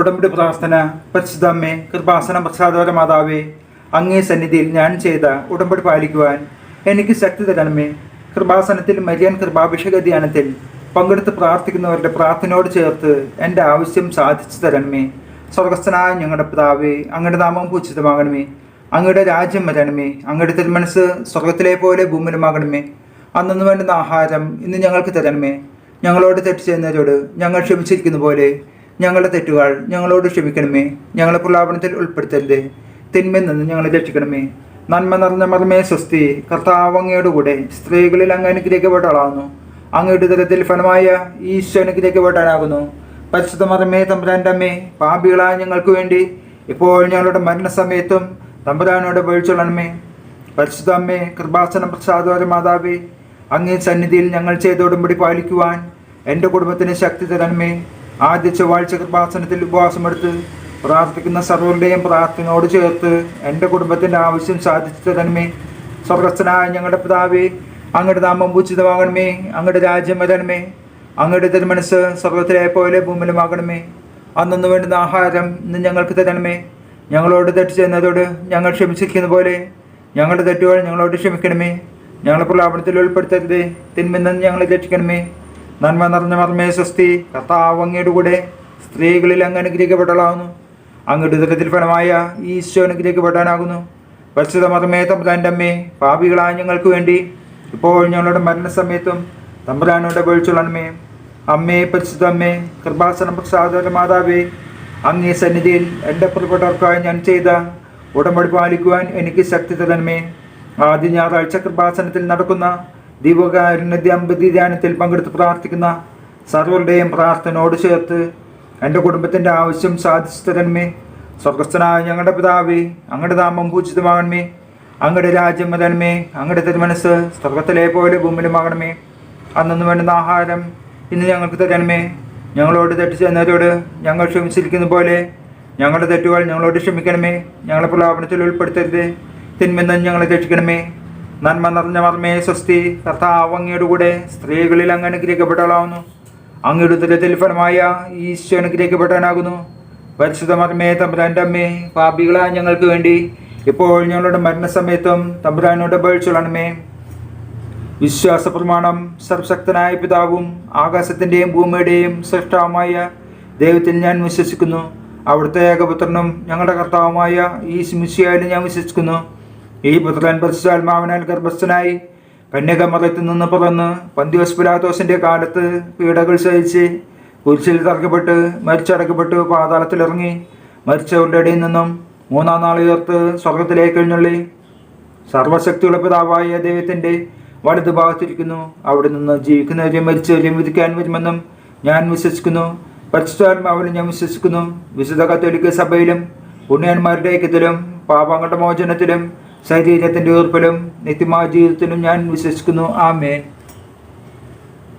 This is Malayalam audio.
ഉടമ്പടി പ്രാർത്ഥന പരിശുദ്ധമ്മേ കൃപാസന പ്രസാദവര മാതാവേ അങ്ങേ സന്നിധിയിൽ ഞാൻ ചെയ്ത ഉടമ്പടി പാലിക്കുവാൻ എനിക്ക് ശക്തി തരണമേ. കൃപാസനത്തിൽ മരിയൻ കൃപാഭിഷേക ധ്യാനത്തിൽ പങ്കെടുത്ത് പ്രാർത്ഥിക്കുന്നവരുടെ പ്രാർത്ഥനയോട് ചേർത്ത് എന്റെ ആവശ്യം സാധിച്ചു തരണമേ. സ്വർഗസ്ഥനായ ഞങ്ങളുടെ പിതാവേ അങ്ങയുടെ നാമം പൂജിതമാകണമേ. അങ്ങയുടെ രാജ്യം വരണമേ. അങ്ങയുടെ തിരുമനസ് സ്വർഗത്തിലെ പോലെ ഭൂമിലുമാകണമേ അന്നു വേണ്ടുന്ന ആഹാരം ഇന്ന് ഞങ്ങൾക്ക് തരണമേ. ഞങ്ങളോട് തെറ്റ് ചെയ്യുന്നവരോട് ഞങ്ങൾ ക്ഷമിച്ചിരിക്കുന്ന പോലെ ഞങ്ങളുടെ തെറ്റുകൾ ഞങ്ങളോട് ക്ഷമിക്കണമേ. ഞങ്ങളെ പ്രലാപനത്തിൽ ഉൾപ്പെടുത്തരുത്. തിന്മയിൽ നിന്ന് ഞങ്ങളെ രക്ഷിക്കണമേ. നന്മ നിറഞ്ഞ മർമ്മേ സ്വസ്തി കർത്താവ് അങ്ങയുടെ കൂടെ സ്ത്രീകളിൽ അങ്ങ് അനുഗ്രഹിക്കപ്പെട്ടാളാകുന്നു അങ്ങയുടെ തരത്തിൽ ഫലമായ ഈശോ അനുഗ്രഹിക്കപ്പെട്ടാനാകുന്നു പരിശുദ്ധ മർമ്മേ തമ്പുരാന്റെ അമ്മേ പാപികളായ ഞങ്ങൾക്ക് വേണ്ടി ഇപ്പോൾ ഞങ്ങളുടെ മരണസമയത്തും തമ്പുരാനോട് വീഴ്ചൊള്ളണമേ പരിശുദ്ധ അമ്മേ കൃപാസന പ്രസാദോര മാതാവേ അങ്ങേ സന്നിധിയിൽ ഞങ്ങൾ ചെയ്ത ഉടമ്പടി പാലിക്കുവാൻ എന്റെ കുടുംബത്തിന് ശക്തി തരണമേ. ആദ്യ ചൊവ്വാഴ്ച കൃപാസനത്തിൽ ഉപവാസമെടുത്ത് പ്രാർത്ഥിക്കുന്ന സർവരുടെയും പ്രാർത്ഥനയോട് ചേർത്ത് എന്റെ കുടുംബത്തിന്റെ ആവശ്യം സാധിച്ചു തന്നെ സ്വർഗസ്ഥനായ ഞങ്ങളുടെ പിതാവേ അങ്ങയുടെ നാമം ഭൂച്ചിതമാകണമേ അങ്ങയുടെ രാജ്യം വരണമേ. അങ്ങയുടെ തിരുമനസ് സ്വർഗത്തിലെ പോലെ ഭൂമിലുമാകണമേ അന്നു വേണ്ടുന്ന ആഹാരം ഇന്ന് ഞങ്ങൾക്ക് തരണമേ. ഞങ്ങളോട് തെറ്റ് ചെയ്യുന്നതോട് ഞങ്ങൾ ക്ഷമിച്ചിരിക്കുന്ന പോലെ ഞങ്ങളുടെ തെറ്റുകൾ ഞങ്ങളോട് ക്ഷമിക്കണമേ. ഞങ്ങളെ പ്രലാപനത്തിൽ ഉൾപ്പെടുത്തരുതേ. തിന്മെന്ന് ഞങ്ങളെ രക്ഷിക്കണമേ. നന്മ നിറഞ്ഞ മർമ്മേ സ്വസ്തി കർത്താവ് അങ്ങയുടെ കൂടെ സ്ത്രീകളിൽ അങ്ങ് അനുഗ്രഹിക്കപ്പെട്ടളാകുന്നു അങ്ങയുടെ ദുരിതത്തിൽ ഫലമായ ഈശോ അനുഗ്രഹിക്കപ്പെടാനാകുന്നു. പരിശുദ്ധ മർമ്മേ തമ്പുരാന്റെ അമ്മേ പാപികളായ ഞങ്ങൾക്ക് വേണ്ടി ഇപ്പോൾ ഞങ്ങളുടെ മരണസമയത്തും തമ്പുരാനോട് വീഴ്ചയുള്ളണമേ അമ്മേ പരിശുദ്ധ അമ്മേ കൃപാസനം പ്രസാദ മാതാവേ അങ്ങേ സന്നിധിയിൽ എന്റെ പ്രിയപ്പെട്ടവർക്കായി ഞാൻ ചെയ്ത ഉടമ്പടി പാലിക്കുവാൻ എനിക്ക് ശക്തി തരണമേ. ആദ്യ ഞായറാഴ്ച കൃപാസനത്തിൽ നടക്കുന്ന ദീപകാരുണ്യ ദമ്പതി ധ്യാനത്തിൽ പങ്കെടുത്ത് പ്രാർത്ഥിക്കുന്ന സർവരുടെയും പ്രാർത്ഥനയോട് ചേർത്ത് എന്റെ കുടുംബത്തിന്റെ ആവശ്യം സാധിച്ചു തരണമേ. സ്വർഗസ്ഥനായ ഞങ്ങളുടെ പിതാവേ അങ്ങയുടെ നാമം പൂജിതമാകണമേ. അങ്ങയുടെ രാജ്യം വരണമേ. അങ്ങയുടെ തിരുമനസ് സ്വർഗത്തിലെ പോലെ ഭൂമിയിലുമാകണമേ അന്നു വേണ്ടുന്ന ആഹാരം ഇന്ന് ഞങ്ങൾക്ക് തരണമേ. ഞങ്ങളോട് തെറ്റ് ചെയ്യുന്നവരോട് ഞങ്ങൾ ക്ഷമിച്ചിരിക്കുന്ന പോലെ ഞങ്ങളുടെ തെറ്റുകൾ ഞങ്ങളോട് ക്ഷമിക്കണമേ. ഞങ്ങളെ പ്രലോഭനത്തിൽ ഉൾപ്പെടുത്തരുത്. തിന്മെന്ന് ഞങ്ങളെ രക്ഷിക്കണമേ. നന്മ നിറഞ്ഞ മർമ്മേ സ്വസ്തി കർത്താവ് അങ്ങയുടെ കൂടെ സ്ത്രീകളിൽ അങ്ങ് അനുഗ്രഹിക്കപ്പെട്ടവളാവുന്നു. അങ്ങയുടെ ദുരിതത്തിൽ ഫലമായ ഈശോ അനുഗ്രഹിക്കപ്പെടാനാകുന്നു പരിശുദ്ധ മർമ്മേ തമ്പുരാന്റെ അമ്മേ പാപികളായ ഞങ്ങൾക്ക് വേണ്ടി ഇപ്പോൾ ഞങ്ങളുടെ മരണസമയത്തും തമ്പുരാനോട് അപേക്ഷിച്ചോളണമേ. വിശ്വാസ പ്രമാണം സർവശക്തനായ പിതാവും ആകാശത്തിന്റെയും ഭൂമിയുടെയും സൃഷ്ടാവുമായ ദൈവത്തിൽ ഞാൻ വിശ്വസിക്കുന്നു. അവിടുത്തെ ഏകപുത്രനും ഞങ്ങളുടെ കർത്താവുമായ ഈ ശിമിശിയായാലും ഞാൻ വിശ്വസിക്കുന്നു. ഈ പുത്രൻ പരിശുദ്ധാത്മാവിനാൽ ഗർഭസ്ഥനായി കന്യകമറത്തിൽ നിന്ന് പറന്ന് പന്തിയോസ് പിലാത്തോസിന്റെ കാലത്ത് പീഡകൾ സഹിച്ച് കുരിശിൽ തറക്കപ്പെട്ട് മരിച്ചടക്കപ്പെട്ട് പാതാളത്തിലിറങ്ങി മരിച്ചവരുടെ ഇടയിൽ നിന്നും മൂന്നാം നാൾ ഉയർത്ത് സ്വർഗത്തിലേക്ക് എഴുന്നള്ളി. സർവശക്തിയുള്ള പിതാവായ ദൈവത്തിന്റെ വലതു ഭാഗത്തിരിക്കുന്നു. അവിടെ നിന്ന് ജീവിക്കുന്നവരെയും മരിച്ചവരെയും വിധിക്കാൻ വരുമെന്നും ഞാൻ വിശ്വസിക്കുന്നു. പരിശുദ്ധാത്മാവിലും ഞാൻ വിശ്വസിക്കുന്നു. വിശുദ്ധ കത്തോലിക്ക സഭയിലും പുണ്യന്മാരുടെ ഐക്യത്തിലും പാപങ്ങളുടെ മോചനത്തിലും ശരീരത്തിന്റെ ഉയർപ്പിലും നിത്യമായ ജീവിതത്തിലും ഞാൻ വിശ്വസിക്കുന്നു. ആമേൻ.